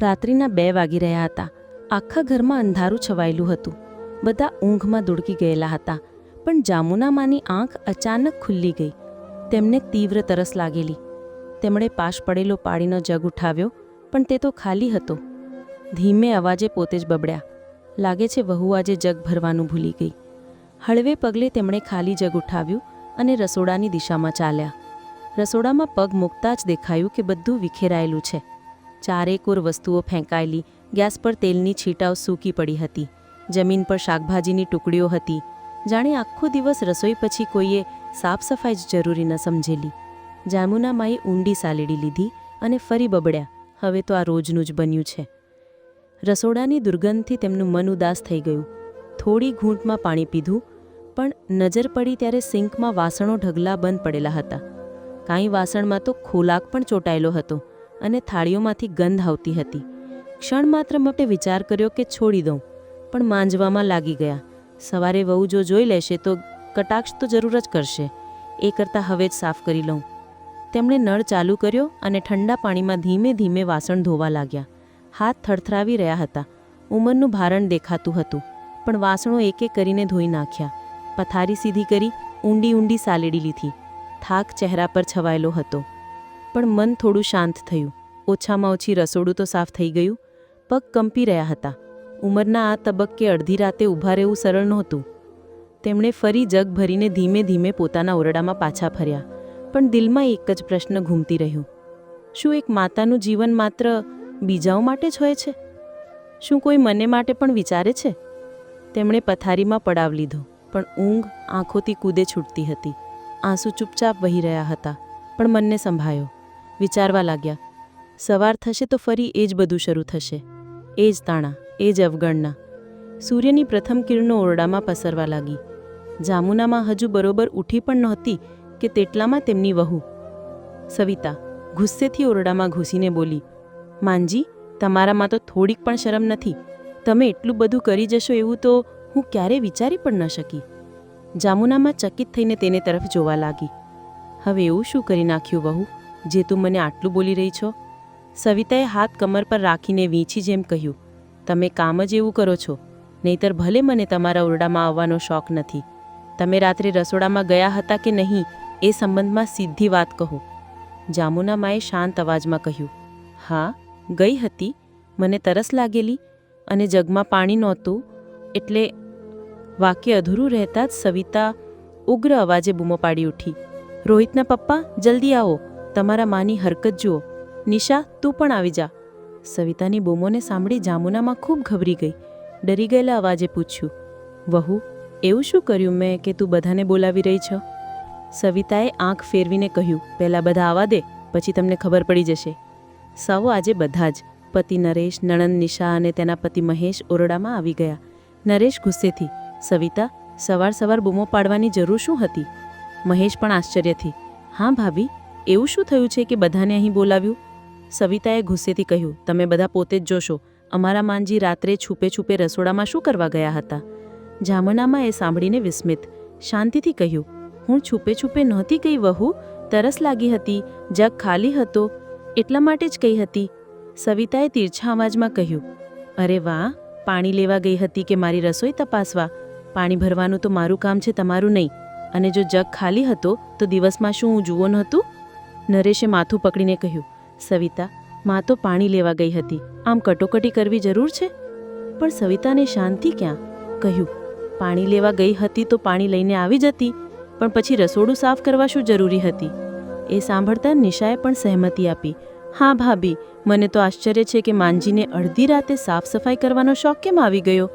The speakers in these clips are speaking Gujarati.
રાત્રિના બે વાગી રહ્યા હતા. આખા ઘરમાં અંધારું છવાયેલું હતું. બધા ઊંઘમાં દુડકી ગયેલા હતા, પણ જામુનામાની આંખ અચાનક ખુલ્લી ગઈ. તેમને તીવ્ર તરસ લાગેલી. તેમણે પાશ પડેલો પાણીનો જગ ઉઠાવ્યો, પણ તે તો ખાલી હતો. ધીમે અવાજે પોતે જ બબડ્યા. લાગે છે વહુ આજે જગ ભરવાનું ભૂલી ગઈ. હળવે પગલે તેમણે ખાલી જગ ઉઠાવ્યું અને રસોડાની દિશામાં ચાલ્યા. રસોડામાં પગ મૂકતા જ દેખાયું કે બધું વિખેરાયેલું છે. ચારેકોર વસ્તુઓ ફેંકાયેલી ગેસ પર તેલની છીટાઓ સૂકી પડી હતી. જમીન પર શાકભાજીની ટુકડીઓ હતી. જાણે આખો દિવસ રસોઈ પછી કોઈએ સાફ સફાઈ જ જરૂરી ન સમજેલી. જામુના માએ ઊંડી સાલેડી લીધી અને ફરી બબડ્યા, હવે તો આ રોજનું જ બન્યું છે. રસોડાની દુર્ગંધથી તેમનું મન ઉદાસ થઈ ગયું. થોડી ઘૂંટમાં પાણી પીધું, પણ નજર પડી ત્યારે સિંકમાં વાસણો ઢગલા બંધ પડેલા હતા. કાંઈ વાસણમાં તો ખોલાક પણ ચોંટાયેલો હતો. અને થાળીઓમાંથી ગંધ આવતી હતી. ક્ષણ માત્ર માટે વિચાર કર્યો કે છોડી દઉં, પણ માંજવામાં લાગી ગયા. સવારે વહુ જો જોઈ લેશે તો કટાક્ષ તો જરૂર જ કરશે. એ કરતાં હવે જ સાફ કરી લઉં. તેમણે નળ ચાલુ કર્યો અને ઠંડા પાણીમાં ધીમે ધીમે વાસણ ધોવા લાગ્યા. હાથ થરથરાવી રહ્યા હતા. ઉંમરનું ભારણ દેખાતું હતું, પણ વાસણો એક એક કરીને ધોઈ નાખ્યા. પથારી સીધી કરી ઊંડી ઊંડી સાલેડી લીધી. થાક ચહેરા પર છવાયેલો હતો. પણ મન થોડું શાંત થયું. ઓછામાં ઓછી રસોડું તો સાફ થઈ ગયું. પગ કંપી રહ્યા હતા. ઉંમરના આ તબક્કે અડધી રાતે ઊભા રહેવું સરળ નહોતું. તેમણે ફરી જગ ભરીને ધીમે ધીમે પોતાના ઓરડામાં પાછા ફર્યા. પણ દિલમાં એક જ પ્રશ્ન ઘૂમતી રહ્યો. શું એક માતાનું જીવન માત્ર બીજાઓ માટે જ હોય છે? શું કોઈ મને માટે પણ વિચારે છે? તેમણે પથારીમાં પડાવ લીધો, પણ ઊંઘ આંખોથી કૂદે છૂટતી હતી. આંસુ ચૂપચાપ વહી રહ્યા હતા, પણ મનને સંભાળ્યો. વિચારવા લાગ્યા, સવાર થશે તો ફરી એ જ બધું શરૂ થશે. એ જ તાણા, એ જ અવગણના. સૂર્યની પ્રથમ કિરણો ઓરડામાં પસરવા લાગી. જામુનામાં હજુ બરોબર ઉઠી પણ નહોતી કે તેટલામાં તેમની વહુ. સવિતા ગુસ્સેથી ઓરડામાં ઘૂસીને બોલી, માનજી, તમારામાં તો થોડીક પણ શરમ નથી. તમે એટલું બધું કરી જશો એવું તો હું ક્યારેય વિચારી પણ ન શકી. જામુનામાં ચકિત થઈને તેને તરફ જોવા લાગી. હવે એવું શું કરી નાખ્યું વહુ? જે તું મને આટલું બોલી રહી છો? સવિતાએ હાથ કમર પર રાખીને વીંછી જેમ કહ્યું, તમે કામ જ એવું કરો છો. નહીતર ભલે મને તમારા ઓરડામાં આવવાનો શોખ નથી. તમે રાત્રે રસોડામાં ગયા હતા કે નહીં, એ સંબંધમાં સીધી વાત કહો. જામુના માએ શાંત અવાજમાં કહ્યું, હા, ગઈ હતી. મને તરસ લાગેલી અને જગમાં પાણી નહોતું, એટલે વાક્ય અધૂરું રહેતા જ સવિતા ઉગ્ર અવાજે બૂમો પાડી ઉઠી, રોહિતના પપ્પા, જલ્દી આવો. તમારા માની હરકત જુઓ. નિશા, તું પણ આવી જા. સવિતાની બૂમોને સાંભળી જામુનામાં ખૂબ ગભરી ગઈ. ડરી ગયેલા અવાજે પૂછ્યું, વહુ, એવું શું કર્યું મેં કે તું બધાને બોલાવી રહી છો? સવિતાએ આંખ ફેરવીને કહ્યું, પહેલાં બધા આવવા દે, પછી તમને ખબર પડી જશે. સૌ આજે બધા જ, પતિ નરેશ, નણંદ નિશા અને તેના પતિ મહેશ ઓરડામાં આવી ગયા. નરેશ ગુસ્સેથી સવિતા, સવાર સવાર બૂમો પાડવાની જરૂર શું હતી? મહેશ પણ આશ્ચર્યથી, હા ભાભી એવું શું થયું છે કે બધાને અહીં બોલાવ્યું? સવિતાએ ગુસ્સેથી કહ્યું, તમે બધા પોતે જ જોશો. અમારા માનજી રાત્રે છૂપે છૂપે રસોડામાં શું કરવા ગયા હતા? જામનામાં એ સાંભળીને વિસ્મિત, શાંતિથી કહ્યું, હું છૂપે છૂપે નહોતી ગઈ વહુ. તરસ લાગી હતી, જગ ખાલી હતો, એટલા માટે જ કહી હતી. સવિતાએ તીર્છા અવાજમાં કહ્યું, અરે વાહ, પાણી લેવા ગઈ હતી કે મારી રસોઈ તપાસવા? પાણી ભરવાનું તો મારું કામ છે, તમારું નહીં. અને જો જગ ખાલી હતો, તો દિવસમાં શું હું જુઓ નહોતું? નરેશે માથું પકડીને કહ્યું, સવિતા, માં તો પાણી લેવા ગઈ હતી. આમ કટોકટી કરવી જરૂર છે? પણ સવિતાને શાંતિ ક્યાં? કહ્યું, પાણી લેવા ગઈ હતી તો પાણી લઈને આવી જતી, પણ પછી રસોડું સાફ કરવા શું જરૂરી હતી? એ સાંભળતા નિશાએ પણ સહેમતી આપી. હા ભાભી, મને તો આશ્ચર્ય છે કે માનજીને અડધી રાતે સાફ સફાઈ કરવાનો શોખ કેમ આવી ગયો?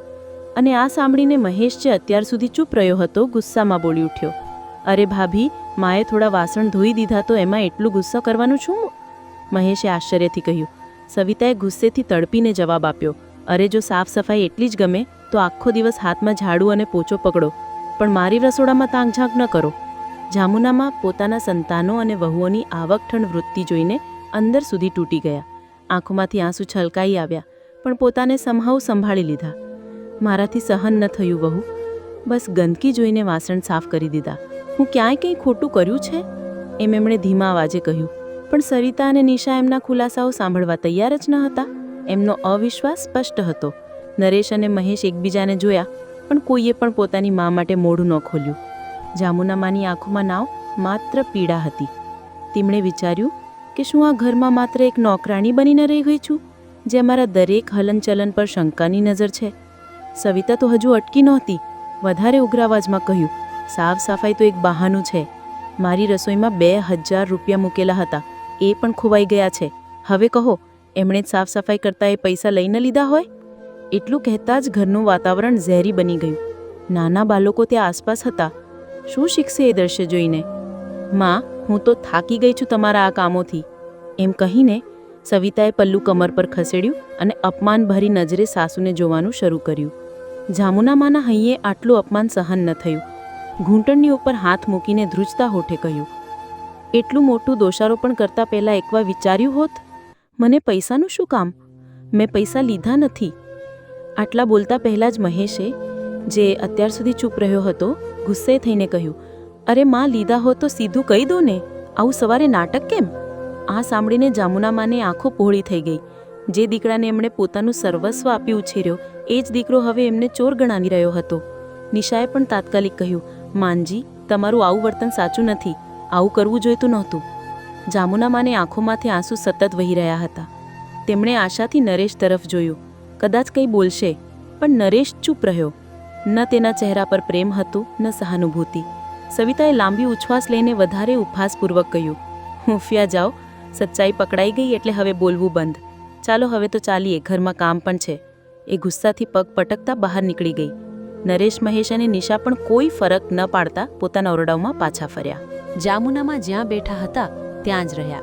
અને આ સાંભળીને મહેશ જે અત્યાર સુધી ચૂપ રહ્યો હતો, ગુસ્સામાં બોલી ઉઠ્યો, અરે ભાભી માએ થોડા વાસણ ધોઈ દીધા તો એમાં એટલું ગુસ્સો કરવાનું છું? મહેશે આશ્ચર્યથી કહ્યું, સવિતાએ ગુસ્સેથી તડપીને જવાબ આપ્યો, અરે, જો સાફ સફાઈ એટલી જ ગમે, તો આખો દિવસ હાથમાં ઝાડુ અને પોચો પકડો, પણ મારી રસોડામાં તાંગઝાંક ન કરો. જામુનામાં પોતાના સંતાનો અને વહુઓની આવકઠણ વૃત્તિ જોઈને અંદર સુધી તૂટી ગયા. આંખોમાંથી આંસુ છલકાઈ આવ્યા, પણ પોતાને સમહાવ સંભાળી લીધા. મારાથી સહન ન થયું વહુ. બસ ગંદકી જોઈને વાસણ સાફ કરી દીધા. હું ક્યાંય કંઈ ખોટું કર્યું છે? એમ એમણે ધીમા અવાજે કહ્યું. પણ સરિતા અને નિશા એમના ખુલાસાઓ સાંભળવા તૈયાર જ ન હતા. એમનો અવિશ્વાસ સ્પષ્ટ હતો. નરેશ અને મહેશ એકબીજાને જોયા, પણ કોઈએ પણ પોતાની મા માટે મોઢું ન ખોલ્યું. જામુના માની આંખોમાં નાવ માત્ર પીડા હતી. તેમણે વિચાર્યું કે શું આ ઘરમાં માત્ર એક નોકરાણી બનીને રહી ગઈ છું, જે અમારા દરેક હલનચલન પર શંકાની નજર છે? સવિતા તો હજુ અટકી નહોતી. વધારે ઉગ્ર અવાજમાં કહ્યું સાફ સફાઈ તો એક બહાનું છે. મારી રસોઈમાં બે હજાર રૂપિયા મૂકેલા હતા. એ પણ ખોવાઈ ગયા છે. હવે કહો, એમણે જ સાફ સફાઈ કરતાં એ પૈસા લઈને લીધા હોય? એટલું કહેતા જ ઘરનું વાતાવરણ ઝેરી બની ગયું. નાના બાળકો ત્યાં આસપાસ હતા. શું શીખશે એ દ્રશ્ય જોઈને? માં, હું તો થાકી ગઈ છું તમારા આ કામોથી. એમ કહીને સવિતાએ પલ્લુ કમર પર ખસેડ્યું અને અપમાનભરી નજરે સાસુને જોવાનું શરૂ કર્યું. જામુનામાના હૈયે આટલું અપમાન સહન ન થયું. ઘૂંટણની ઉપર હાથ મૂકીને ધ્રુજતા હોઠે કહ્યું, એટલું મોટું દોષારોપણ કરતાં પહેલાં એકવાર વિચાર્યું હોત? મને પૈસાનું શું કામ? મેં પૈસા લીધા નથી. આટલા બોલતા પહેલાં જ મહેશે, જે અત્યાર સુધી ચૂપ રહ્યો હતો, ગુસ્સે થઈને કહ્યું, અરે માં, લીધા હો તો સીધું કહી દો ને. આવું સવારે નાટક કેમ? આ સાંભળીને જામુના માને આંખો પહોળી થઈ ગઈ. જે દીકરાને એમણે પોતાનું સર્વસ્વ આપી ઉછેર્યો, એ જ દીકરો હવે એમને ચોર ગણાવી રહ્યો હતો. નિશાએ પણ તાત્કાલિક કહ્યું માનજી, તમારું આવું વર્તન સાચું નથી. આવું કરવું જોઈતું નહોતું. જામુના માને આંખોમાંથી આંસુ સતત વહી રહ્યા હતા. તેમણે આશાથી નરેશ તરફ જોયું. કદાચ કંઈ બોલશે, પણ નરેશ ચૂપ રહ્યો. ન તેના ચહેરા પર પ્રેમ હતું, ન સહાનુભૂતિ. સવિતાએ લાંબી ઉચ્છ્વાસ લઈને વધારે ઉપહાસપૂર્વક કહ્યું હુંફિયા જાઓ સચ્ચાઈ પકડાઈ ગઈ એટલે હવે બોલવું બંધ. ચાલો હવે તો ચાલીએ, ઘરમાં કામ પણ છે. એ ગુસ્સાથી પગ પટકતા બહાર નીકળી ગઈ. નરેશ મહેશ અને નિશા પણ કોઈ ફરક ન પાડતા પોતાના ઓરડાઓમાં પાછા ફર્યા. જામુનામાં જ્યાં બેઠા હતા, ત્યાં જ રહ્યા.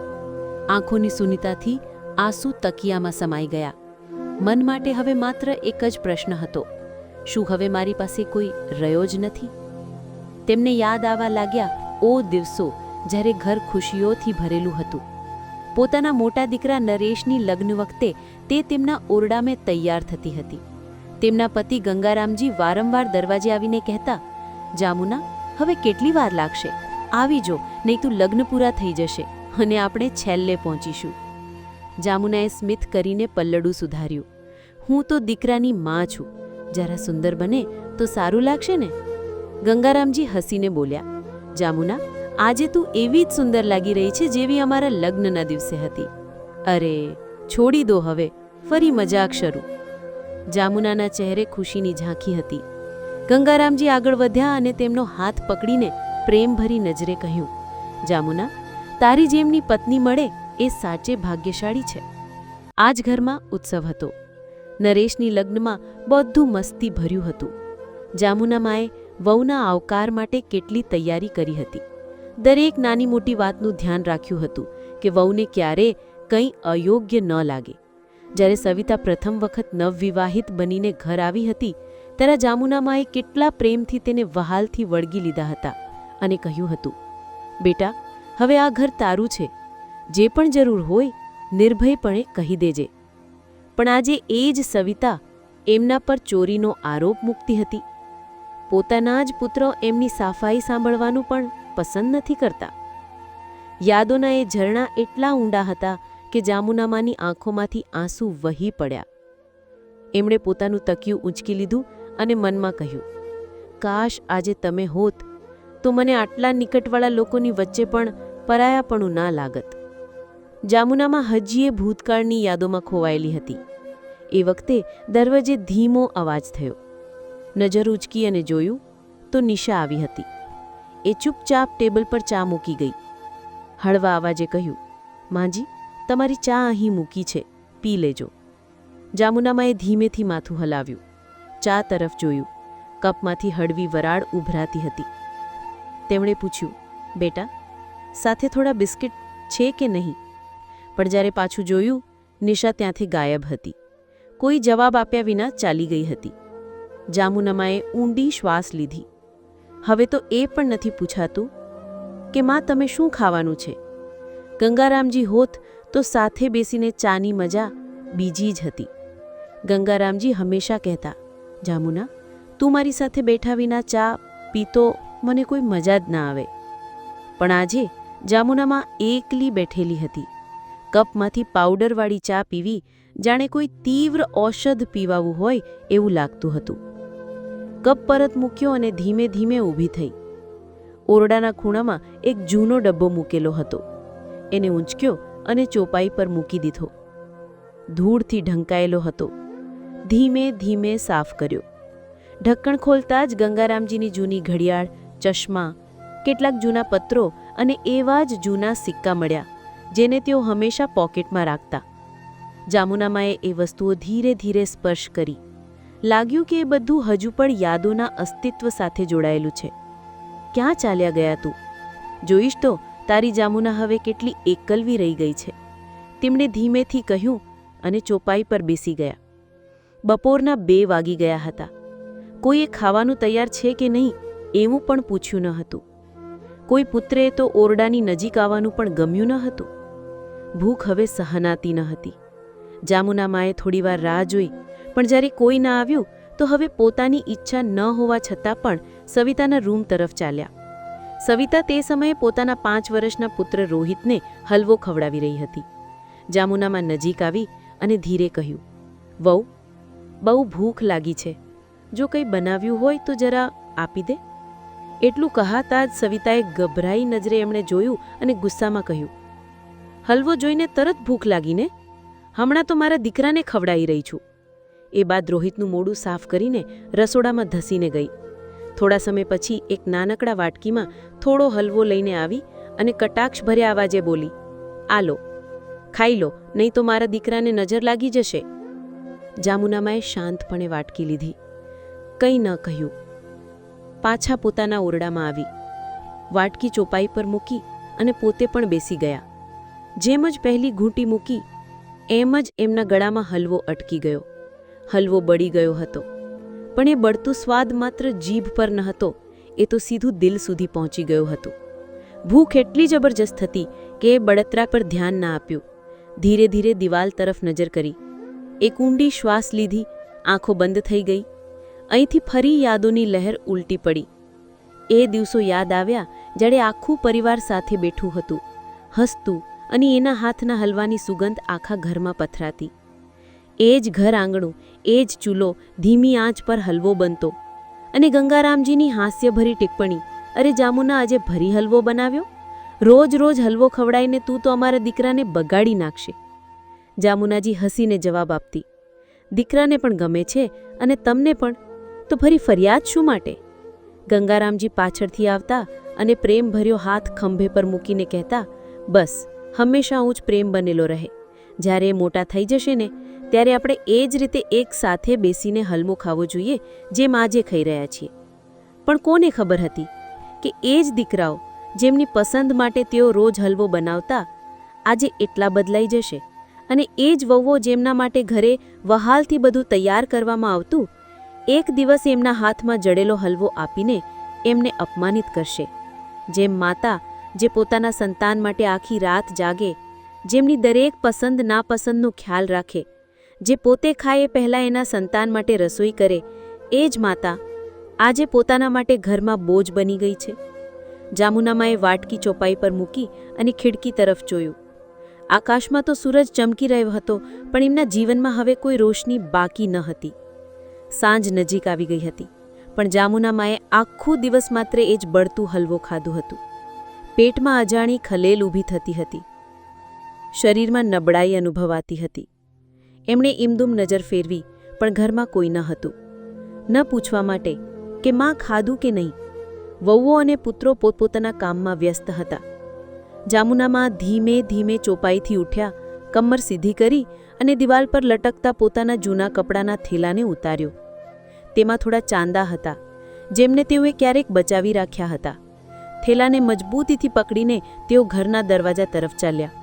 આંખોની સુનિતાથી આંસુ તકિયામાં સમાઈ ગયા. મન માટે હવે માત્ર એક જ પ્રશ્ન હતો. શું હવે મારી પાસે કોઈ રહ્યો જ નથી? તેમને યાદ આવવા લાગ્યા ઓ દિવસો જ્યારે ઘર ખુશીઓથી ભરેલું હતું. પોતાના મોટા દીકરા નરેશની લગ્ન વખતે તે તેમના ઓરડામાં તૈયાર થતી હતી. તેમના પતિ ગંગારામજી વારંવાર દરવાજે આવીને કહેતા, જામુના, હવે કેટલી વાર લાગશે? આવી જો, નહીં તું લગ્ન પૂરા થઈ જશે અને આપણે છેલ્લે પહોંચીશું. જામુનાએ સ્મિત કરીને પલ્લડું સુધાર્યું. હું તો દીકરાની માં છું. જરા સુંદર બને તો સારું લાગશે ને? ગંગારામજી હસીને બોલ્યા, જામુના, આજે તું એવી જ સુંદર લાગી રહી છે જેવી અમારા લગ્નના દિવસે હતી. અરે, છોડી દો હવે, ફરી મજાક શરૂ. જામુનાના ચહેરે ખુશીની ઝાંખી હતી. ગંગારામજી આગળ વધ્યા અને તેમનો હાથ પકડીને પ્રેમભરી નજરે કહ્યું, જામુના, તારી જેમની પત્ની મળે એ સાચે ભાગ્યશાળી છે. આ જ ઘરમાં ઉત્સવ હતો. નરેશની લગ્નમાં બધું મસ્તી ભર્યું હતું. જામુના માએ વહુના આવકાર માટે કેટલી તૈયારી કરી હતી. દરેક નાની મોટી વાતનું ધ્યાન રાખ્યું હતું કે વહુને ક્યારે કંઈ અયોગ્ય ન લાગે. જ્યારે સવિતા પ્રથમ વખત નવવિવાહિત બનીને ઘર આવી હતી, ત્યારે જામુનામાએ કેટલા પ્રેમથી તેને વહાલથી વળગી લીધા હતા અને કહ્યું હતું, બેટા, હવે આ ઘર તારું છે. જે પણ જરૂર હોય, નિર્ભયપણે કહી દેજે. પણ આજે એ જ સવિતા એમના પર ચોરીનો આરોપ મૂકતી હતી. પોતાના જ પુત્રો એમની સાફાઈ સાંભળવાનું પણ પસંદ નથી કરતા. યાદોના એ ઝરણા એટલા ઊંડા હતા કે જામુનામાની આંખોમાંથી આંસુ વહી પડ્યા. એમણે પોતાનું તકિયું ઊંચકી લીધું અને મનમાં કહ્યું, કાશ આજે તમે હોત, તો મને આટલા નિકટવાળા લોકોની વચ્ચે પણ પરાયાપણું ના લાગત. જામુનામાં હજીએ ભૂતકાળની યાદોમાં ખોવાયેલી હતી. એ વખતે દરવાજે ધીમો અવાજ થયો. નજર ઉચકી અને જોયું, તો નિશા આવી હતી. એ ચૂપચાપ ટેબલ પર ચા મૂકી ગઈ. હળવા અવાજે કહ્યું, માજી તમારી ચા અહીં મૂકી છે. પી લેજો. જામુનામાએ ધીમેથી માથું હલાવ્યું. ચા તરફ જોયું. કપમાંથી હળવી વરાળ ઉભરાતી હતી. તેમણે પૂછ્યું, બેટા, સાથે થોડા બિસ્કિટ છે કે નહીં? પણ જ્યારે પાછું જોયું, નિશા ત્યાંથી ગાયબ હતી. કોઈ જવાબ આપ્યા વિના ચાલી ગઈ હતી. જામુનામાએ ઊંડી શ્વાસ લીધી. હવે તો એ પણ નથી પૂછાતું કે માં, તમે શું ખાવાનું છે? ગંગારામજી હોત તો સાથે બેસીને ચાની મજા બીજી જ હતી. ગંગારામજી હંમેશા કહેતા, જામુના, તું મારી સાથે બેઠા વિના ચા પીતો મને કોઈ મજા જ ના આવે. પણ આજે જામુનામાં એકલી બેઠેલી હતી. કપમાંથી પાવડરવાળી ચા પીવી જાણે કોઈ તીવ્ર ઔષધ પીવાવું હોય એવું લાગતું હતું. કપ પરત મૂક્યો અને ધીમે ધીમે ઊભી થઈ. ઓરડાના ખૂણામાં એક જૂનો ડબ્બો મૂકેલો હતો. એને ઊંચક્યો અને ચોપાઈ પર મૂકી દીધો. ધૂળથી ઢંકાયેલો હતો. ધીમે ધીમે સાફ કર્યો. ઢક્કણ ખોલતા જ ગંગારામજીની જૂની ઘડિયાળ, ચશ્મા, કેટલાક જૂના પત્રો અને એવા જ જૂના સિક્કા મળ્યા, જેને તેઓ હંમેશા પોકેટમાં રાખતા. જામુનામાએ એ વસ્તુઓ ધીરે ધીરે સ્પર્શ કરી. લાગ્યું કે એ બધું હજુ પણ યાદોના અસ્તિત્વ સાથે જોડાયેલું છે. ક્યાં ચાલ્યા ગયા તું? જોઈશ તો? તારી જામુના હવે કેટલી એકલવી રહી ગઈ છે. તેમણે ધીમેથી કહ્યું અને ચોપાઈ પર બેસી ગયા. બપોરના બે વાગી ગયા હતા. કોઈએ ખાવાનું તૈયાર છે કે નહીં એવું પણ પૂછ્યું ન હતું. કોઈ પુત્રે તો ઓરડાની નજીક આવવાનું પણ ગમ્યું ન હતું. ભૂખ હવે સહનાતી ન હતી. જામુના માએ થોડીવાર રાહ જોઈ, પણ જ્યારે કોઈ ના આવ્યું તો હવે પોતાની ઈચ્છા ન હોવા છતાં પણ સવિતાના રૂમ તરફ ચાલ્યા. સવિતા તે સમયે પોતાના પાંચ વર્ષના પુત્ર રોહિતને હલવો ખવડાવી રહી હતી. જામુનામાં નજીક આવી અને ધીરે કહ્યું, વહુ, બહુ ભૂખ લાગી છે. જો કંઈ બનાવ્યું હોય તો જરા આપી દે. એટલું કહાતા જ સવિતાએ ગભરાઈ નજરે એમણે જોયું અને ગુસ્સામાં કહ્યું, હલવો જોઈને તરત ભૂખ લાગીને હમણાં તો મારા દીકરાને ખવડાવી રહી છું. એ બાદ રોહિતનું મોડું સાફ કરીને રસોડામાં ધસીને ગઈ. થોડા સમય પછી એક નાનકડા વાટકીમાં થોડો હલવો લઈને આવી અને કટાક્ષ ભર્યા અવાજે બોલી આ લો ખાઈ લો, નહીં તો મારા દીકરાને નજર લાગી જશે. જામુનામાએ શાંતપણે વાટકી લીધી. કંઈ ન કહ્યું. પાછા પોતાના ઓરડામાં આવી. વાટકી ચોપાઈ પર મૂકી અને પોતે પણ બેસી ગયા. જેમ જ પહેલી ઘૂંટી મૂકી, એમ જ એમના ગળામાં હલવો અટકી ગયો. હલવો બળી ગયો હતો. પણ એ બળતું સ્વાદ માત્ર જીભ પર ન હતો, એ તો સીધું દિલ સુધી પહોંચી ગયું હતું. ભૂખ એટલી જબરજસ્ત હતી કે એ બળતરા પર ધ્યાન ના આપ્યું. ધીરે ધીરે દિવાલ તરફ નજર કરી. એક ઊંડી શ્વાસ લીધી, આંખો બંધ થઈ ગઈ. અહીંથી ફરી યાદોની લહેર ઉલટી પડી. એ દિવસો યાદ આવ્યા જ્યારે આખું પરિવાર સાથે બેઠું હતું. હસતું અને એના હાથના હલવાની સુગંધ આખા ઘરમાં પથરાતી. એ જ ઘર આંગણું, એ જ ચૂલો, ધીમી આંચ પર હલવો બનતો. અને ગંગારામજીની હાસ્યભરી ટિપ્પણી, અરે જામુના આજે ભરી હલવો બનાવ્યો? રોજ રોજ હલવો ખવડાવીને તું તો અમારા દીકરાને બગાડી નાખશે. જામુનાજી હસીને જવાબ આપતી, દીકરાને પણ ગમે છે અને તમને પણ, તો ફરી ફરિયાદ શું માટે? ગંગારામજી પાછળથી આવતા અને પ્રેમભર્યો હાથ ખંભે પર મૂકીને કહેતા, બસ, હંમેશા હું જ પ્રેમ બનેલો રહે. જ્યારે એ મોટા થઈ જશે ને ત્યારે આપણે એ જ રીતે એક સાથે બેસીને હલવો ખાવો જોઈએ, જેમ આજે ખાઈ રહ્યા છીએ. પણ કોને ખબર હતી કે એ જ દીકરાઓ જેમની પસંદ માટે તેઓ રોજ હલવો બનાવતા, આજે એટલા બદલાઈ જશે અને એ જ વહુઓ જેમના માટે ઘરે વહાલથી બધું તૈયાર કરવામાં આવતું, એક દિવસ એમના હાથમાં જડેલો હલવો આપીને એમને અપમાનિત કરશે. જેમ માતા, જે પોતાના સંતાન માટે આખી રાત જાગે, જેમની દરેક પસંદ નાપસંદનો ખ્યાલ રાખે જે પોતે ખાય એ પહેલાં એના સંતાન માટે રસોઈ કરે, એ જ માતા આજે પોતાના માટે ઘરમાં બોજ બની ગઈ છે. જામુનામાએ વાટકી ચોપાઈ પર મૂકી અને ખિડકી તરફ જોયું. આકાશમાં તો સૂરજ ચમકી રહ્યો હતો, પણ એમના જીવનમાં હવે કોઈ રોશની બાકી ન હતી. સાંજ નજીક આવી ગઈ હતી, પણ જામુનામાએ આખું દિવસ માત્ર એ જ બળતું હલવો ખાધું હતું. પેટમાં અજાણી ખલેલ ઊભી થતી હતી. શરીરમાં નબળાઈ અનુભવાતી હતી. એમણે ઇમદુમ નજર ફેરવી, પણ ઘરમાં કોઈ ન હતું. ન પૂછવા માટે કે માં ખાધું કે નહીં, વહુઓ અને પુત્રો પોતપોતાના કામમાં વ્યસ્ત હતા. જામુનામાં ધીમે ધીમે ચોપાઈથી ઉઠ્યા, કમર સીધી કરી અને દિવાલ પર લટકતા પોતાના જૂના કપડાના થેલાને ઉતાર્યો. તેમાં થોડા ચાંદા હતા, જેમને તેઓએ ક્યારેક બચાવી રાખ્યા હતા. થેલાને મજબૂતીથી પકડીને તેઓ ઘરના દરવાજા તરફ ચાલ્યા.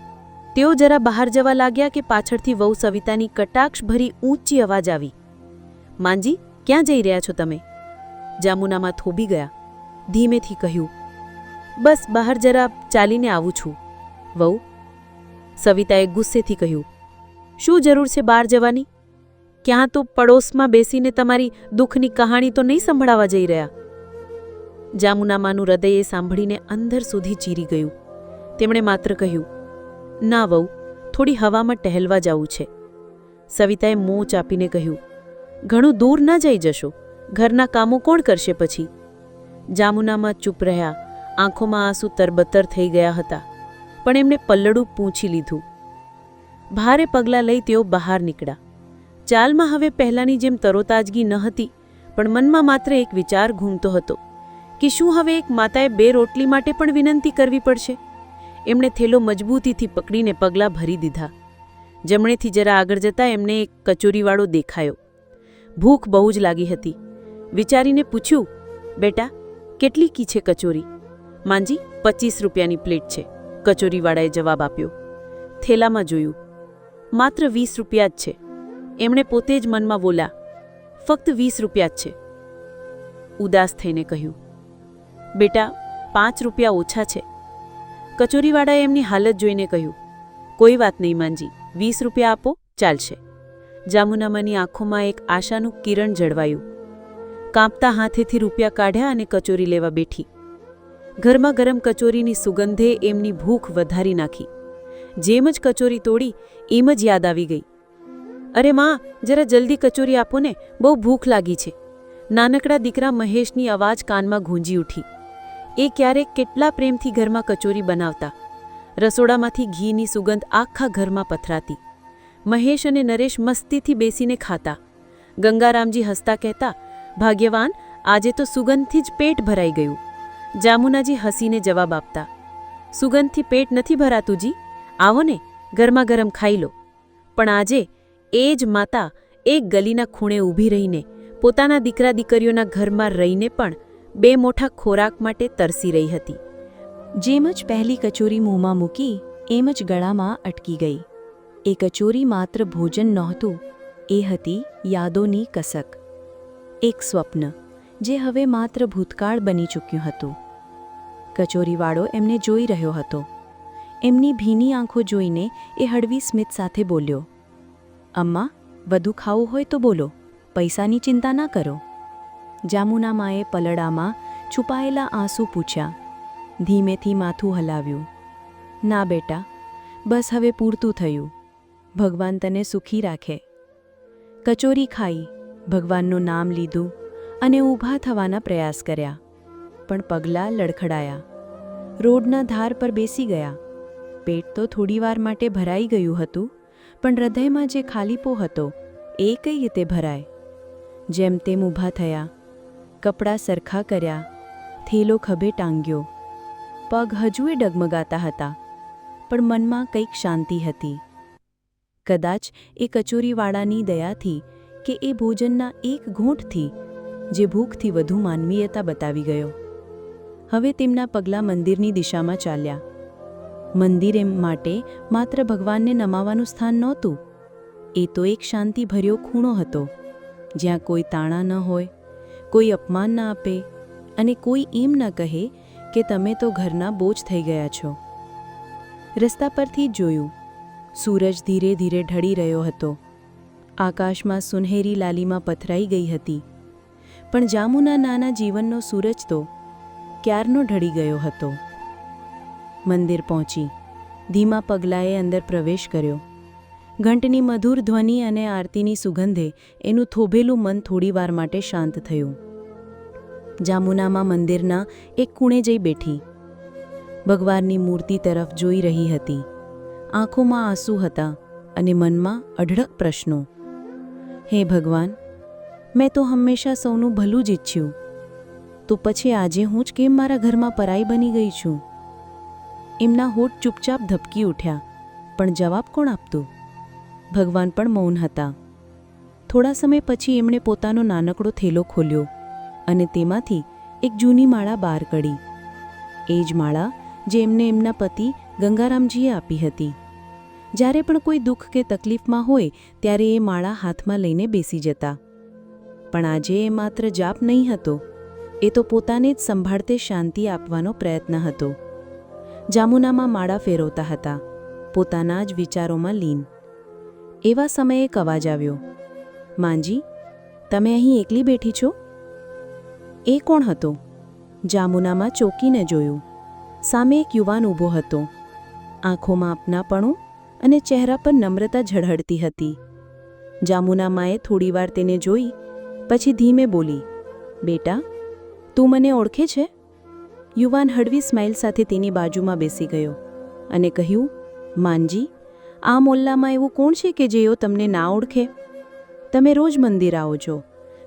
તેઓ જરા બહાર જવા લાગ્યા કે પાછળથી વહુ સવિતાની કટાક્ષભરી ઊંચી અવાજ આવી. માંજી, ક્યાં જઈ રહ્યા છો તમે? જામુનામાં થોભી ગયા. ધીમેથી કહ્યું, બસ, બહાર જરા ચાલીને આવું છું. વહુ? સવિતાએ ગુસ્સેથી કહ્યું, શું જરૂર છે બહાર જવાની? ક્યાં તો પડોશમાં બેસીને તમારી દુઃખની કહાણી તો નહીં સંભળાવા જઈ રહ્યા? જામુનામાનું હૃદય એ સાંભળીને અંદર સુધી ચીરી ગયું. તેમણે માત્ર કહ્યું ના વહુ, થોડી હવામાં ટહેલવા જવું છે. સવિતાએ મોં ચાપીને કહ્યું, ઘણું દૂર ના જઈ જશો. ઘરના કામો કોણ કરશે પછી? જામુનામાં ચૂપ રહ્યા, આંખોમાં આંસુ તરબતર થઈ ગયા હતા, પણ એમણે પલ્લડું પૂંછી લીધું. ભારે પગલાં લઈ તેઓ બહાર નીકળ્યા. ચાલમાં હવે પહેલાંની જેમ તરોતાજગી ન હતી, પણ મનમાં માત્ર એક વિચાર ઘૂમતો હતો, કે શું હવે એક માતાએ બે રોટલી માટે પણ વિનંતી કરવી પડશે? એમણે થેલો મજબૂતીથી પકડીને પગલાં ભરી દીધા. જમણેથી જરા આગળ જતાં એમને એક કચોરીવાળો દેખાયો. ભૂખ બહુ જ લાગી હતી. વિચારીને પૂછ્યું, બેટા, કેટલી કી છે કચોરી? માંજી, પચીસ રૂપિયાની પ્લેટ છે. કચોરીવાળાએ જવાબ આપ્યો. થેલામાં જોયું, માત્ર વીસ રૂપિયા જ છે. એમણે પોતે જ મનમાં બોલા ફક્ત વીસ રૂપિયા જ છે. ઉદાસ થઈને કહ્યું, બેટા, પાંચ રૂપિયા ઓછા છે. કચોરીવાળાએ એમની હાલત જોઈને કહ્યું, કોઈ વાત નહીં માનજી વીસ રૂપિયા આપો, ચાલશે. જામુનામાની આંખોમાં એક આશાનું કિરણ જળવાયું. કાંપતા હાથેથી રૂપિયા કાઢ્યા અને કચોરી લેવા બેઠી. ઘરમાં ગરમ કચોરીની સુગંધે એમની ભૂખ વધારી નાખી. જેમ જ કચોરી તોડી, એમ જ યાદ આવી ગઈ. અરે માં, જરા જલ્દી કચોરી આપો ને, બહુ ભૂખ લાગી છે. નાનકડા દીકરા મહેશની અવાજ કાનમાં ગૂંજી ઉઠી. એ ક્યારેક કેટલા પ્રેમથી ઘરમાં કચોરી બનાવતા. રસોડામાંથી ઘીની સુગંધ આખા ઘરમાં પથરાતી. મહેશ અને નરેશ મસ્તીથી બેસીને ખાતા. ગંગારામજી હસતા કહેતા, ભાગ્યવાન, આજે તો સુગંધથી જ પેટ ભરાઈ ગયું. જામુનાજી હસીને જવાબ આપતા, સુગંધથી પેટ નથી ભરાતું જી. આવો ને ગરમા ગરમ ખાઈ લો. પણ આજે એ જ માતા એક ગલીના ખૂણે ઊભી રહીને પોતાના દીકરા દીકરીઓના ઘરમાં રહીને પણ બે મોટા ખોરાક માટે તરસી રહી હતી. જેમ જ પહેલી કચોરી મોંમાં મૂકી, એમ જ ગળામાં અટકી ગઈ. એ કચોરી માત્ર ભોજન નહોતું, એ હતી યાદોની કસક. એક સ્વપ્ન, જે હવે માત્ર ભૂતકાળ બની ચૂક્યું હતું. કચોરીવાળો એમને જોઈ રહ્યો હતો. એમની ભીની આંખો જોઈને એ હળવી સ્મિત સાથે બોલ્યો, અમ્મા, વધુ ખાવું હોય તો બોલો, પૈસાની ચિંતા ના કરો. જામુનામાએ પલડામાં છુપાયેલા આંસુ પૂછ્યા. ધીમેથી માથું હલાવ્યું. ના બેટા, બસ હવે પૂરતું થયું. ભગવાન તને સુખી રાખે. કચોરી ખાઈ, ભગવાનનું નામ લીધું અને ઊભા થવાના પ્રયાસ કર્યા. પણ પગલાં લડખડાયા. રોડના ધાર પર બેસી ગયા. પેટ તો થોડીવાર માટે ભરાઈ ગયું હતું, પણ હૃદયમાં જે ખાલીપો હતો, એ કઈ રીતે ભરાય? જેમ તેમ ઊભા થયા કપડાં સરખા કર્યા. થેલો ખભે ટાંગ્યો. પગ હજુએ ડગમગાતા હતા, પણ મનમાં કંઈક શાંતિ હતી. કદાચ એ કચોરીવાળાની દયાથી કે એ ભોજનના એક ઘૂંટથી, જે ભૂખથી વધુ માનવીયતા બતાવી ગયો. હવે તેમના પગલાં મંદિરની દિશામાં ચાલ્યા. મંદિર એમ માટે માત્ર ભગવાનને નમાવાનું સ્થાન નહોતું. એ તો એક શાંતિભર્યો ખૂણો હતો, જ્યાં કોઈ તાણા ન હોય. કોઈ અપમાન ન આપે અને કોઈ એમ ન કહે કે તમે તો ઘરના બોજ થઈ ગયા છો. રસ્તા પરથી જોયું, સૂરજ ધીરે ધીરે ઢળી રહ્યો હતો. આકાશમાં સુનહેરી લાલીમાં પથરાઈ ગઈ હતી. પણ જામુના નાના જીવનનો સૂરજ તો ક્યારનો ઢળી ગયો હતો? મંદિર પહોંચી, ધીમા પગલાએ અંદર પ્રવેશ કર્યો. ઘંટની મધુર ધ્વનિ અને આરતીની સુગંધે એનું થોભેલું મન થોડીવાર માટે શાંત થયું. જામુનામાં મંદિરના એક ખૂણે જઈ બેઠી. ભગવાનની મૂર્તિ તરફ જોઈ રહી હતી. આંખોમાં આંસુ હતા અને મનમાં અઢળક પ્રશ્નો. હે ભગવાન, મેં તો હંમેશા સૌનું ભલું જ ઈચ્છ્યું. તો પછી આજે હું જ કેમ મારા ઘરમાં પરાઈ બની ગઈ છું? એમના હોઠ ચૂપચાપ ધબકી ઉઠ્યા. પણ જવાબ કોણ આપતું? ભગવાન પણ મૌન હતા. થોડા સમય પછી એમણે પોતાનો નાનકડો થેલો ખોલ્યો. અને તેમાંથી એક જૂની માળા બહાર કાઢી એ જ માળા જે એમને એમના પતિ ગંગારામજીએ આપી હતી. જ્યારે પણ કોઈ દુઃખ કે તકલીફમાં હોય, ત્યારે એ માળા હાથમાં લઈને બેસી જતા. પણ આજે એ માત્ર જાપ નહીં હતો. એ તો પોતાને જ સંભાળતે શાંતિ આપવાનો પ્રયત્ન હતો. જામુનામાં માળા ફેરવતા હતા. પોતાના જ વિચારોમાં લીન. એવા સમયે એક અવાજ આવ્યો. માંજી તમે અહીં એકલી બેઠી છો? એ કોણ હતો? જામુનામાં ચોકીને જોયું. સામે એક યુવાન ઊભો હતો. આંખોમાં આપનાપણું અને ચહેરા પર નમ્રતા ઝળહળતી હતી. જામુનામાએ થોડીવાર તેને જોઈ, પછી ધીમે બોલી, બેટા, તું મને ઓળખે છે? યુવાન હળવી સ્માઇલ સાથે તેની બાજુમાં બેસી ગયો અને કહ્યું, માનજી, આ મોલ્લામાં એવું કોણ છે કે જેઓ તમને ના ઓળખે? તમે રોજ મંદિર આવો છો,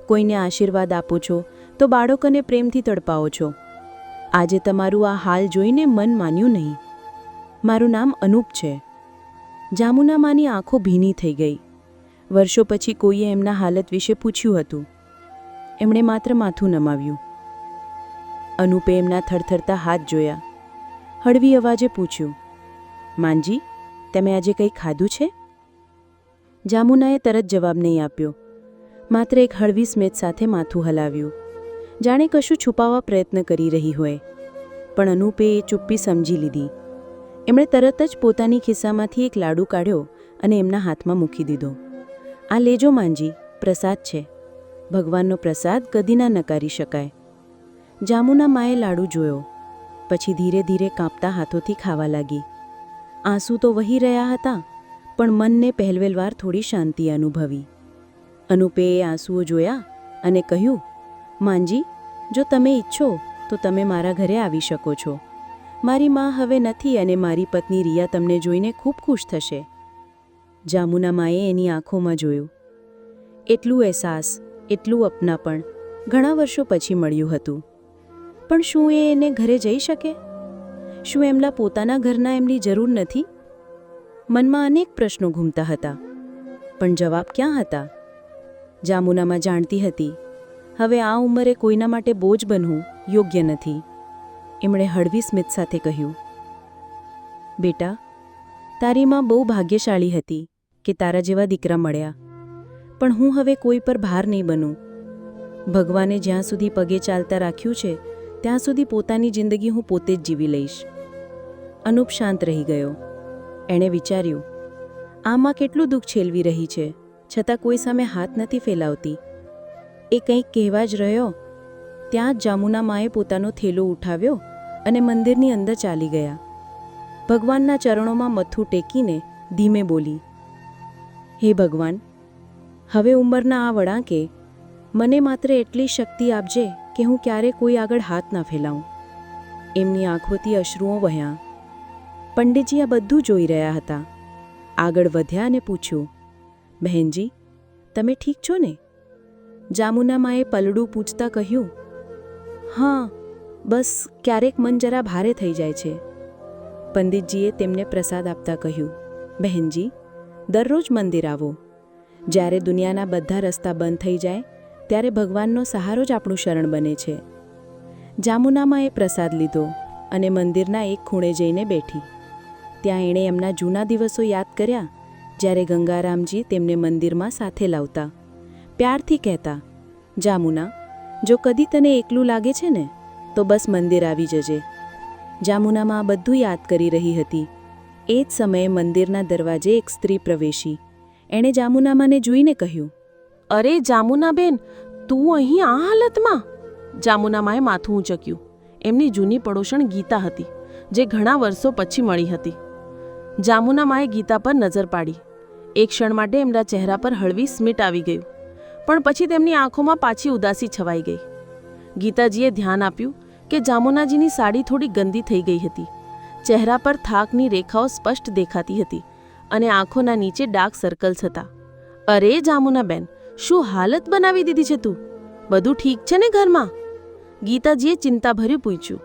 કોઈને આશીર્વાદ આપો છો તો બાળકોને પ્રેમથી તડપાવો છો. આજે તમારું આ હાલ જોઈને મન માન્યું નહીં. મારું નામ અનૂપ છે. જામુનામાની આંખો ભીની થઈ ગઈ. વર્ષો પછી કોઈએ એમના હાલત વિશે પૂછ્યું હતું. એમણે માત્ર માથું નમાવ્યું. અનુપે એમના થરથરતા હાથ જોયા. હળવી અવાજે પૂછ્યું, માનજી, તમે આજે કંઈ ખાધું છે? જામુનાએ તરત જવાબ નહીં આપ્યો. માત્ર એક હળવી સ્મિત સાથે માથું હલાવ્યું. જાણે કશું છુપાવવા પ્રયત્ન કરી રહી હોય. પણ અનુપે એ ચુપ્પી સમજી લીધી. એમણે તરત જ પોતાની ખિસ્સામાંથી એક લાડુ કાઢ્યો અને એમના હાથમાં મૂકી દીધો. આ લેજો માંજી, પ્રસાદ છે. ભગવાનનો પ્રસાદ કદી ના નકારી શકાય. જામુના માએ લાડુ જોયો. પછી ધીરે ધીરે કાંપતા હાથોથી ખાવા લાગી. આંસુ તો વહી રહ્યા હતા, પણ મનને પહેલવેલવાર થોડી શાંતિ અનુભવી. અનુપે આંસુઓ જોયા અને કહ્યું માંજી જો તમે ઈચ્છો, તો તમે મારા ઘરે આવી શકો છો. મારી માં હવે નથી અને મારી પત્ની રિયા તમને જોઈને ખૂબ ખુશ થશે. જામુના માએ એની આંખોમાં જોયું. એટલું અહેસાસ, એટલું અપનાપણ ઘણા વર્ષો પછી મળ્યું હતું. પણ શું એ એને ઘરે જઈ શકે? શું એમના પોતાના ઘરના એમની જરૂર નથી? મનમાં અનેક પ્રશ્નો ઘૂમતા હતા. પણ જવાબ ક્યાં હતા? જામુનામાં જાણતી હતી હવે આ ઉંમરે કોઈના માટે બોજ બનવું યોગ્ય નથી. એમણે હળવી સ્મિત સાથે કહ્યું, બેટા, તારી માં બહુ ભાગ્યશાળી હતી કે તારા જેવા દીકરા મળ્યા. પણ હું હવે કોઈ પર ભાર નહીં બનું. ભગવાને જ્યાં સુધી પગે ચાલતા રાખ્યું છે, ત્યાં સુધી પોતાની જિંદગી હું પોતે જ જીવી લઈશ. અનુપ શાંત રહી ગયો. એણે વિચાર્યું, આમાં કેટલું દુઃખ છેલવી રહી છે, છતાં કોઈ સામે હાથ નથી ફેલાવતી. એ કંઈક કહેવા જ રહ્યો. ત્યાં જામુના માએ પોતાનો થેલો ઉઠાવ્યો અને મંદિરની અંદર ચાલી ગયા. ભગવાનના ચરણોમાં મથું ટેકીને ધીમે બોલી, હે ભગવાન, હવે ઉંમરના આ વળાંકે મને માત્ર એટલી શક્તિ આપજે કે હું ક્યારે કોઈ આગળ હાથ ના ફેલાવું. એમની આંખોથી અશ્રુઓ વહ્યા. પંડિતજી આ બધું જોઈ રહ્યા હતા. આગળ વધ્યા અને પૂછ્યું, બહેનજી, તમે ઠીક છો ને? જામુના માએ પલડું પૂછતા કહ્યું, હા, બસ ક્યારેક મન જરા ભારે થઈ જાય છે. પંડિતજીએ તેમને પ્રસાદ આપતા કહ્યું, બહેનજી, દરરોજ મંદિર આવો. જ્યારે દુનિયાના બધા રસ્તા બંધ થઈ જાય, ત્યારે ભગવાનનો સહારો જ આપણું શરણ બને છે. જામુનામાએ પ્રસાદ લીધો અને મંદિરના એક ખૂણે જઈને બેઠી. ત્યાં એણે એમના જૂના દિવસો યાદ કર્યા, જ્યારે ગંગારામજી તેમને મંદિરમાં સાથે લાવતા. પ્યારથી કહેતા, જામુના, જો કદી તને એકલું લાગે છે ને, તો બસ મંદિર આવી જજે. જામુનામાં બધું યાદ કરી રહી હતી. એ જ સમયે મંદિરના દરવાજે એક સ્ત્રી પ્રવેશી. એણે જામુનામાને જોઈને કહ્યું, અરે જામુનાબેન, તું અહીં આ હાલતમાં? જામુનામાએ માથું ઊંચક્યું. એમની જૂની પડોશણ ગીતા હતી, જે ઘણા વર્ષો પછી મળી હતી. જામુનામાએ ગીતા પર નજર પાડી. એક ક્ષણ માટે એમના ચહેરા પર હળવી સ્મિટ આવી ગયું. પણ પછી તેમની આંખોમાં પાછી ઉદાસી છવાઈ ગઈ. ગીતાજીએ ધ્યાન આપ્યું કે જામુનાજીની સાડી થોડી ગંદી થઈ ગઈ હતી. ચહેરા પર થાકની રેખાઓ સ્પષ્ટ દેખાતી હતી અને આંખોના નીચે ડાર્ક સર્કલ્સ હતા. અરે જામુનાબેન, શું હાલત બનાવી દીધી છે તું? બધું ઠીક છે ને ઘરમાં? ગીતાજીએ ચિંતાભર્યું પૂછ્યું.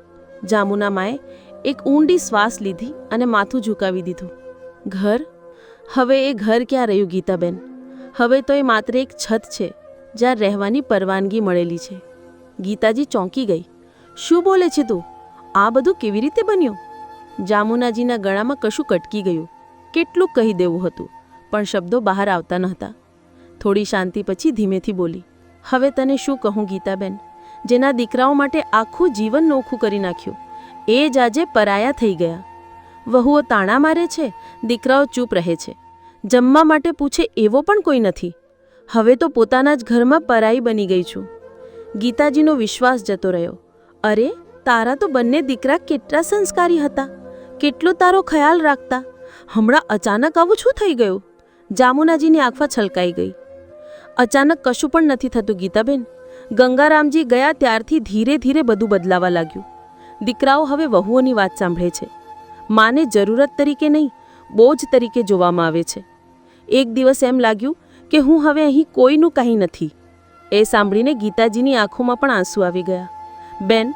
જામુના માએ એક ઊંડી શ્વાસ લીધી અને માથું ઝુકાવી દીધું. ઘર? હવે એ ઘર ક્યાં રહ્યું ગીતાબેન? હવે તો એ માત્ર એક છત છે, જ્યાં રહેવાની પરવાનગી મળેલી છે. ગીતાજી ચોંકી ગઈ. શું બોલે છે તું? આ બધું કેવી રીતે બન્યું? જામુનાજીના ગળામાં કશું કટકી ગયું. કેટલું કહી દેવું હતું, પણ શબ્દો બહાર આવતા નહોતા. થોડી શાંતિ પછી ધીમેથી બોલી, હવે તને શું કહું ગીતાબેન? જેના દીકરાઓ માટે આખું જીવન નોખું કરી નાખ્યું, એ જ આજે પરાયા થઈ ગયા. વહુઓ તાણા મારે છે, દીકરાઓ ચૂપ રહે છે. જમવા માટે પૂછે એવો પણ કોઈ નથી. હવે તો પોતાના જ ઘરમાં પરાઈ બની ગઈ છું. ગીતાજીનો વિશ્વાસ જતો રહ્યો. અરે, તારા તો બંને દીકરા કેટલા સંસ્કારી હતા. કેટલો તારો ખ્યાલ રાખતા. હમણાં અચાનક આવું શું થઈ ગયું? જામુનાજીની આંખમાં છલકાઈ ગઈ. અચાનક કશું પણ નથી થતું ગીતાબેન. ગંગારામજી ગયા ત્યારથી ધીરે ધીરે બધું બદલાવા લાગ્યું. દીકરાઓ હવે વહુઓની વાત સાંભળે છે. માને જરૂરત તરીકે નહીં, બોજ તરીકે જોવામાં આવે છે. એક દિવસ એમ લાગ્યું કે હું હવે અહીં કોઈનું કાંઈ નથી. એ સાંભળીને ગીતાજીની આંખોમાં પણ આંસુ આવી ગયા. બેન,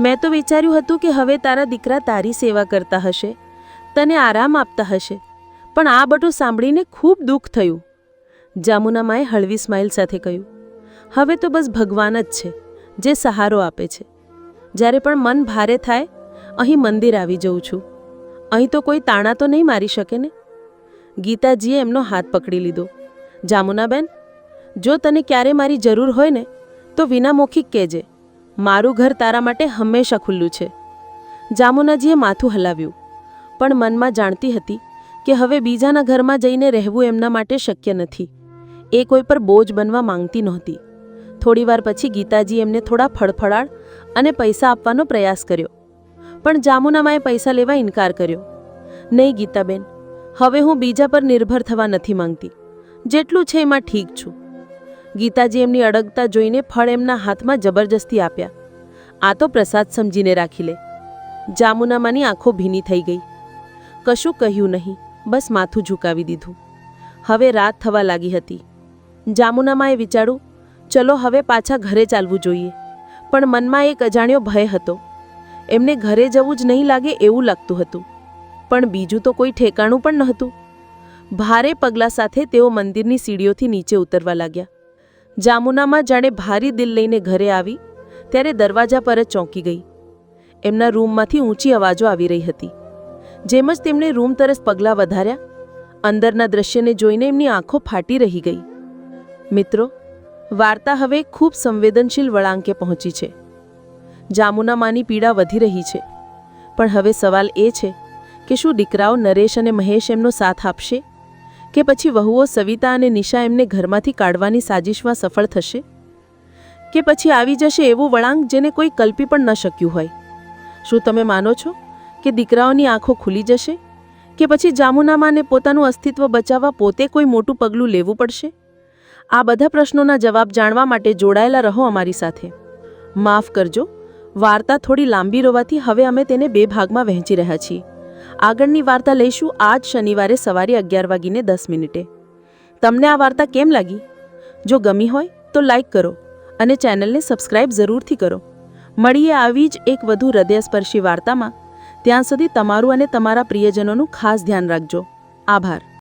મેં તો વિચાર્યું હતું કે હવે તારા દીકરા તારી સેવા કરતા હશે, તને આરામ આપતા હશે, પણ આ બધું સાંભળીને ખૂબ દુઃખ થયું. જામુનામાએ હળવી સ્માઇલ સાથે કહ્યું, હવે તો બસ ભગવાન જ છે, જે સહારો આપે છે. જ્યારે પણ મન ભારે થાય, અહીં મંદિર આવી જઉં છું. અહીં તો કોઈ તાણા તો નહીં મારી શકે ને? ગીતાજીએ એમનો હાથ પકડી લીધો. જામુનાબેન, જો તને ક્યારે મારી જરૂર હોય ને, તો વિના મૌખિક કહેજે. મારું ઘર તારા માટે હંમેશા ખુલ્લું છે. જામુનાજીએ માથું હલાવ્યું, પણ મનમાં જાણતી હતી કે હવે બીજાના ઘરમાં જઈને રહેવું એમના માટે શક્ય નથી. એ કોઈ પર બોજ બનવા માંગતી નહોતી. થોડીવાર પછી ગીતાજી એમને થોડા ફળફળાળ અને પૈસા આપવાનો પ્રયાસ કર્યો, પણ જામુનામાએ પૈસા લેવા ઇનકાર કર્યો. નહીં ગીતાબેન હવે હું બીજા પર નિર્ભર થવા નથી માંગતી. જેટલું છે એમાં ઠીક છું. ગીતાજી એમની અડગતા જોઈને ફળ એમના હાથમાં જબરજસ્તી આપ્યા. આ તો પ્રસાદ સમજીને રાખી લે. જામુનામાની આંખો ભીની થઈ ગઈ. કશું કહ્યું નહીં, બસ માથું ઝુકાવી દીધું. હવે રાત થવા લાગી હતી. જામુનામાએ વિચાર્યું, ચલો હવે પાછા ઘરે ચાલવું જોઈએ. પણ મનમાં એક અજાણ્યો ભય હતો. એમને ઘરે જવું જ નહીં લાગે એવું લાગતું હતું. પણ બીજું તો કોઈ ઠેકાણું પણ નહોતું. ભારે પગલાં સાથે તેઓ મંદિરની સીડીઓથી નીચે ઉતરવા લાગ્યા. જામુનામાં જાણે ભારી દિલ લઈને ઘરે આવી, ત્યારે દરવાજા પર જ ચોંકી ગઈ. એમના રૂમમાંથી ઊંચી અવાજો આવી રહી હતી. જેમ જ તેમણે રૂમ તરફ પગલાં વધાર્યા, અંદરના દ્રશ્યને જોઈને એમની આંખો ફાટી રહી ગઈ. મિત્રો, વાર્તા હવે ખૂબ સંવેદનશીલ વળાંકે પહોંચી છે. જામુનામાની પીડા વધી રહી છે. પણ હવે સવાલ એ છે કે શું દીકરાઓ નરેશ અને મહેશ એમનો સાથ આપશે? કે પછી વહુઓ સવિતા અને નિશા એમને ઘરમાંથી કાઢવાની સાજિશમાં સફળ થશે? કે પછી આવી જશે એવું વળાંક જેને કોઈ કલ્પી પણ ન શક્યું હોય? શું તમે માનો છો કે દીકરાઓની આંખો ખુલી જશે? કે પછી જામુનામાને પોતાનું અસ્તિત્વ બચાવવા પોતે કોઈ મોટું પગલું લેવું પડશે? આ બધા પ્રશ્નોના જવાબ જાણવા માટે જોડાયેલા રહો અમારી સાથે. માફ કરજો, વાર્તા થોડી લાંબી રોવાથી હવે અમે તેને બે ભાગમાં વહેંચી રહ્યા છીએ. આગળની વાર્તા લઈશું આજ શનિવારે સવારે અગિયાર વાગીને દસ મિનિટે. તમને આ વાર્તા કેમ લાગી? જો ગમી હોય તો લાઈક કરો અને ચેનલને સબસ્ક્રાઇબ જરૂરથી કરો. મળીએ આવી જ એક વધુ હૃદયસ્પર્શી વાર્તામાં. ત્યાં સુધી તમારું અને તમારા પ્રિયજનોનું ખાસ ધ્યાન રાખજો. આભાર.